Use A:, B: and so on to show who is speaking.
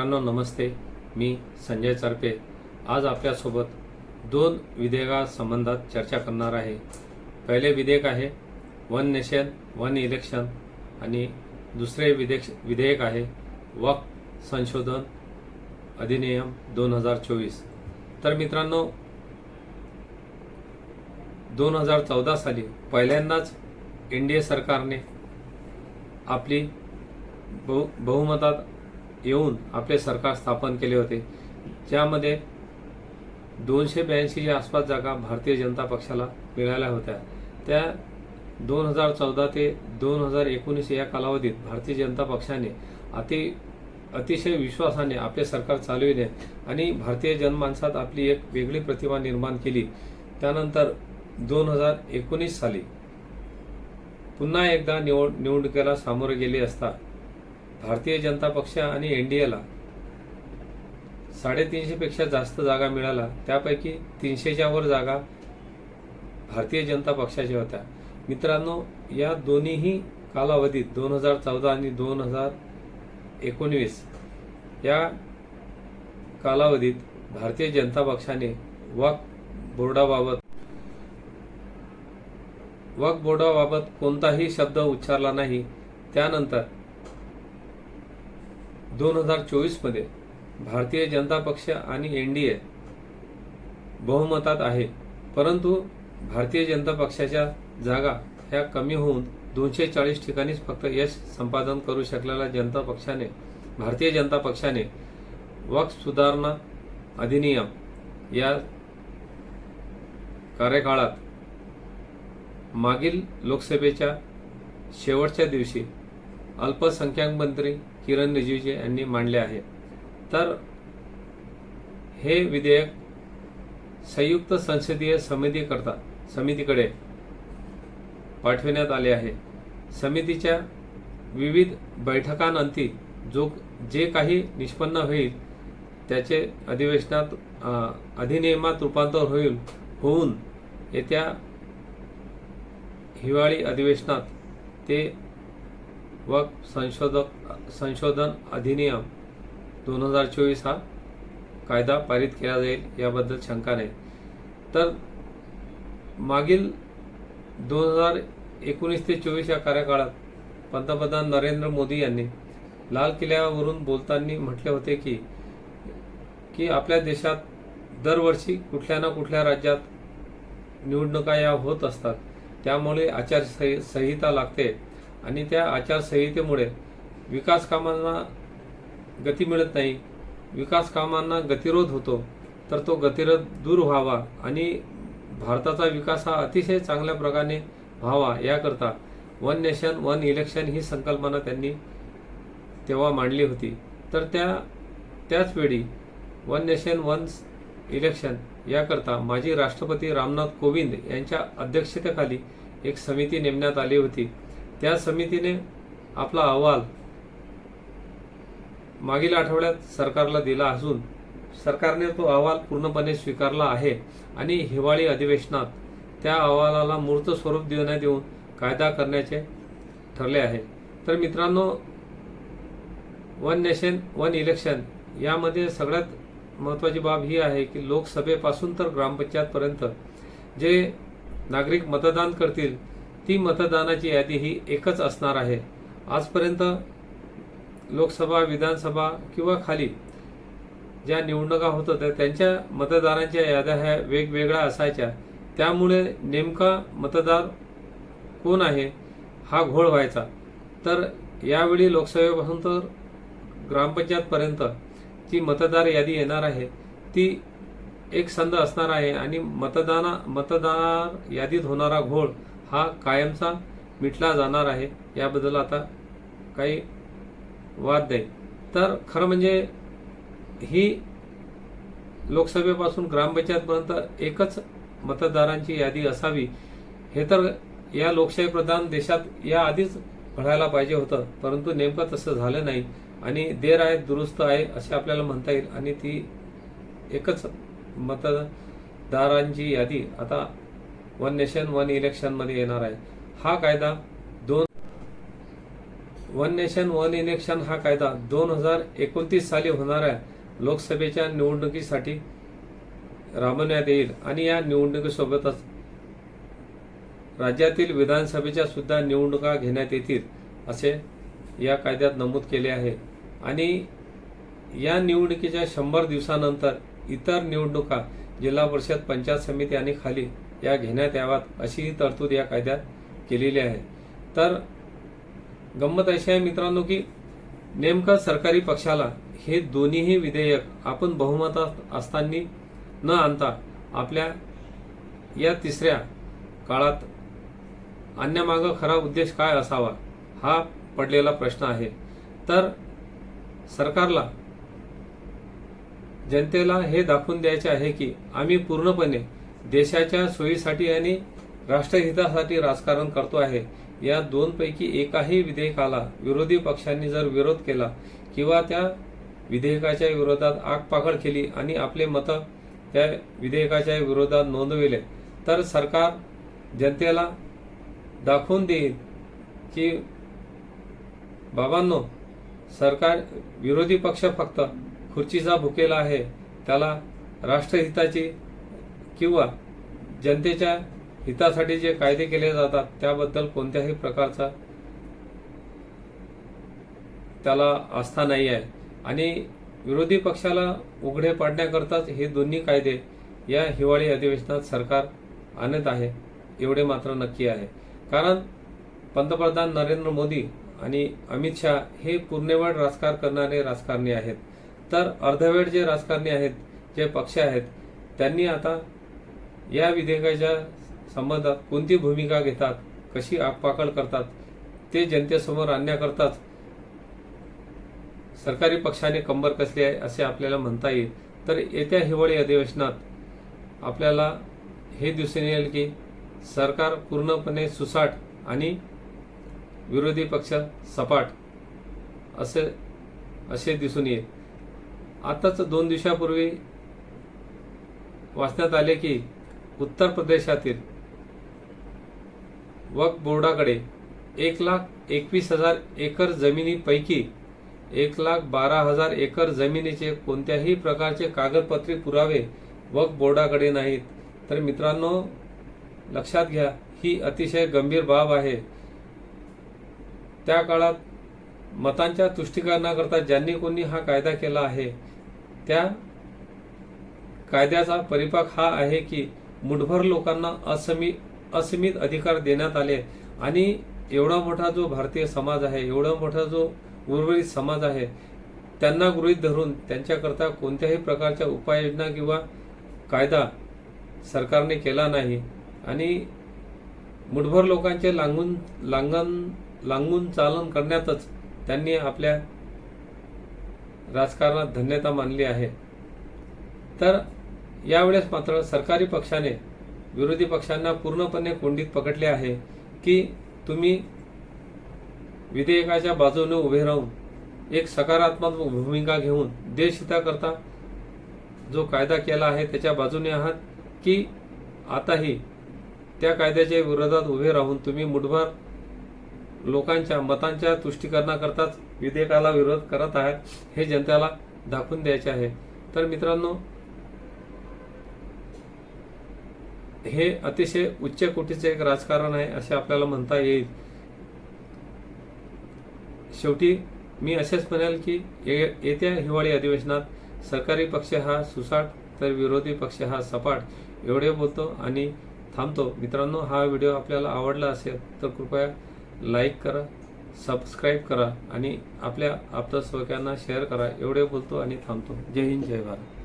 A: मित्रांनो नमस्ते. मी संजय चरपे. आज आपल्यासोबत दोन विधेयकासंबंधात चर्चा करणार आहे. पहिले विधेयक आहे वन नेशन वन इलेक्शन. आणि दुसरे विधेयक विधेयक आहे वक संशोधन अधिनियम दोन हजार चोवीस. तर मित्रांनो दोन हजार चौदा साली पहिल्यांदाच एन डी ए सरकारने आपली बहु बहुमतात येऊन आपले सरकार स्थापन केले होते. ज्यामध्ये दोनशे ब्याऐंशीच्या आसपास जागा भारतीय जनता पक्षाला मिळाल्या होत्या. त्या दोन हजार चौदा ते दोन हजार एकोणीस या कालावधीत भारतीय जनता पक्षाने अति अतिशय विश्वासाने आपले सरकार चालविले आणि भारतीय जनमानसात आपली एक वेगळी प्रतिमा निर्माण केली. त्यानंतर दोन हजार एकोणीस साली पुन्हा एकदा निवड निवडणुकीला सामोरे गेले असता भारतीय जनता पक्ष आणि एन डी एला साडेतीनशेपेक्षा जास्त जागा मिळाला. त्यापैकी तीनशेच्या वर जागा भारतीय जनता पक्षाच्या होत्या. मित्रांनो या दोन्हीही कालावधीत दोन हजार चौदा आणि दोन हजार एकोणवीस या कालावधीत भारतीय जनता पक्षाने वक्फ बोर्डाबाबत वक्फ बोर्डाबाबत कोणताही शब्द उच्चारला नाही. त्यानंतर दोन हजार चोवीसमध्ये भारतीय जनता पक्ष आणि एन डी ए बहुमतात आहे. परंतु भारतीय जनता पक्षाच्या जागा ह्या कमी होऊन दोनशे चाळीस ठिकाणीच फक्त यश संपादन करू शकलेल्या जनता पक्षाने भारतीय जनता पक्षाने वक्फ सुधारणा अधिनियम या कार्यकाळात मागील लोकसभेच्या शेवटच्या दिवशी अल्पसंख्याक मंत्री किरण रिजिजू यांनी मांडले आहे. तर हे विधेयक संयुक्त संसदीय समितीकरता समितीकडे पाठविण्यात आले आहे. समितीच्या विविध बैठकांअंती जो जे काही निष्पन्न होईल त्याचे अधिवेशनात अधिनियमात रूपांतर होईल होऊन येत्या हिवाळी अधिवेशनात ते व संशोधक संशोधन अधिनियम दोन हजार चोवीस हा कायदा पारित केला जाईल याबद्दल शंका नाही. तर मागील दोन हजार एकोणीस ते चोवीस या कार्यकाळात पंतप्रधान नरेंद्र मोदी यांनी लाल किल्ल्यावरून बोलताना म्हटले होते की की आपल्या देशात दरवर्षी कुठल्या ना कुठल्या राज्यात निवडणुका या होत असतात. त्यामुळे आचारसंहिता संहिता लागते. आणि त्या आचारसंहितेमुळे विकास कामांना गती मिळत नाही विकास कामांना गतिरोध होतो तर तो गतिरोध दूर व्हावा आणि भारताचा विकास हा अतिशय चांगल्या प्रकारे व्हावा याकरता वन नेशन वन इलेक्शन ही संकल्पना त्यांनी तेव्हा मांडली होती. तर त्या त्याचवेळी वन नेशन वन इलेक्शन याकरता माजी राष्ट्रपती रामनाथ कोविंद यांच्या अध्यक्षतेखाली एक समिती नेमण्यात आली होती. त्या समितीने आपला अहवाल मागील आठवड्यात सरकारला दिला असून सरकारने तो अहवाल पूर्णपणे स्वीकारला आहे आणि हिवाळी अधिवेशनात त्या अहवालाला मूर्त स्वरूप देण्यात येऊन कायदा करण्याचे ठरले आहे. तर मित्रांनो वन नेशन वन इलेक्शन यामध्ये सगळ्यात महत्त्वाची बाब ही आहे की लोकसभेपासून तर ग्रामपंचायतपर्यंत जे नागरिक मतदान करतील ती मतदानाची यादी ही एकच असणार आहे. आजपर्यंत लोकसभा विधानसभा किंवा खाली ज्या निवडणुका होत होत्या त्यांच्या मतदारांच्या याद्या ह्या वेगवेगळ्या असायच्या. त्यामुळे नेमका मतदार कोण आहे हा घोळ व्हायचा. तर यावेळी लोकसभेपासून तर ग्रामपंचायतपर्यंत जी मतदार यादी येणार आहे. ती एक संद असणार आहे आणि मतदाना मतदार यादीत होणारा घोळ हा कायमचा मिटला जाणार आहे याबद्दल आता काही वाद नाही. तर खरं म्हणजे ही लोकसभेपासून ग्रामपंचायतपर्यंत एकच मतदारांची यादी असावी हे तर या लोकशाही प्रधान देशात या आधीच घडायला पाहिजे होतं परंतु नेमकं तसं झालं नाही आणि देर आहे दुरुस्त आहे असे आपल्याला म्हणता येईल. आणि ती एकच मतदारांची यादी आता वन नेशन वन इलेक्शनमध्ये येणार आहे. हा कायदा दोन वन नेशन वन इलेक्शन हा कायदा दोन हजार एकोणतीस साली होणाऱ्या लोकसभेच्या निवडणुकीसाठी राबवण्यात येईल. आणि या निवडणुकीसोबतच राज्यातील विधानसभेच्या सुद्धा निवडणुका घेण्यात येतील असे या कायद्यात नमूद केले आहे. आणि या निवडणुकीच्या शंभर दिवसानंतर इतर निवडणुका जिल्हा परिषद पंचायत समिती आणि खाली या घेण्यात याव्यात अशी तरतूद या कायद्यात केलेली आहे. तर गंमत अशी आहे मित्रांनो की नेमकं सरकारी पक्षाला हे दोन्हीही विधेयक आपण बहुमतात असताना न आणता आपल्या या तिसऱ्या काळात आणण्यामागं खरा उद्देश काय असावा हा पडलेला प्रश्न आहे. तर सरकारला जनतेला हे दाखवून द्यायचे आहे की आम्ही पूर्णपणे देशाच्या सोयीसाठी आणि राष्ट्रहितासाठी राजकारण करतो आहे. या दोनपैकी एकाही विधेयकाला विरोधी पक्षांनी जर विरोध केला किंवा त्या विधेयकाच्या विरोधात आगपाखड केली आणि आपले मतं त्या विधेयकाच्या विरोधात नोंदविले तर सरकार जनतेला दाखवून देईल की बाबांनो सरकार विरोधी पक्ष फक्त खुर्चीचा भुकेला आहे. त्याला राष्ट्रहिताची किंवा जनतेच्या हितासाठी जे कायदे केले जातात त्याबद्दल कोणत्याही प्रकारचा त्याला आस्था नाही आहे. आणि विरोधी पक्षाला उघडे पाडण्याकरताच हे दोन्ही कायदे या हिवाळी अधिवेशनात सरकार आणत आहे एवढे मात्र नक्की आहे. कारण पंतप्रधान नरेंद्र मोदी आणि अमित शहा हे पूर्णवेळ राजकारण करणारे राजकारणी आहेत. तर अर्धवेळ जे राजकारणी आहेत जे पक्ष आहेत त्यांनी आता या विधेयकाच्या संबंधात कोणती भूमिका घेतात कशी आगपाकड करतात ते जनतेसमोर आणण्याकरताच सरकारी पक्षाने कंबर कसली आहे असे आपल्याला म्हणता येईल. तर येत्या हिवाळी अधिवेशनात आपल्याला हे दिसून येईल की सरकार पूर्णपणे सुसाट आणि विरोधी पक्ष सपाट असे असे दिसून येईल. आताच दोन दिवसापूर्वी वाचण्यात आले की उत्तर प्रदेशातील वक्फ बोर्डाकडे एक लाख एकवीस हजार एकर जमिनीपैकी एक लाख बारा हजार एकर जमिनीचे कोणत्याही प्रकारचे कागदपत्रे पुरावे वक्फ बोर्डाकडे नाहीत. तर मित्रांनो लक्षात घ्या ही अतिशय गंभीर बाब आहे. त्या काळात मतांच्या तुष्टीकरणाकरता ज्यांनी कोणी हा कायदा केला आहे त्या कायद्याचा परिपाक हा आहे की मुठभर लोकांना असमी असीमित अधिकार देण्यात आले. आणि एवढा मोठा जो भारतीय समाज आहे एवढा मोठा जो उर्वरित समाज आहे त्यांना गृहीत धरून त्यांच्याकरता कोणत्याही प्रकारच्या उपाययोजना किंवा कायदा सरकारने केला नाही. आणि मुठभर लोकांचे लांगून लांगण लांगून चालन करण्यातच त्यांनी आपल्या राजकारणात धन्यता मानली आहे. तर यावेळेस मात्र सरकारी पक्षाने विरोधी पक्षांना पूर्णपणे कोंडीत पकडले आहे की तुम्ही विधेयकाच्या बाजूने उभे राहून एक सकारात्मक भूमिका घेऊन देशहिताकरता जो कायदा केला आहे त्याच्या बाजूने आहात की आताही त्या कायद्याच्या विरोधात उभे राहून तुम्ही मुठभर लोकांच्या मतांच्या तुष्टीकरणाकरताच विधेयकाला विरोध करत आहात हे जनतेला दाखवून द्यायचे आहे. तर मित्रांनो हे अतिशय उच्च कोटीचे एक राजकारण आहे असे आपल्याला म्हणता येईल. शेवटी मी असेच म्हणेल की ये- येत्या हिवाळी अधिवेशनात सरकारी पक्ष हा सुसाट तर विरोधी पक्ष हा सपाट एवढे बोलतो आणि थांबतो. मित्रांनो हा व्हिडिओ आपल्याला आवडला असेल तर कृपया लाईक करा सबस्क्राईब करा आणि आपल्या आप्तस्वकांना शेअर करा. एवढे बोलतो आणि थांबतो. जय हिंद जय भारत.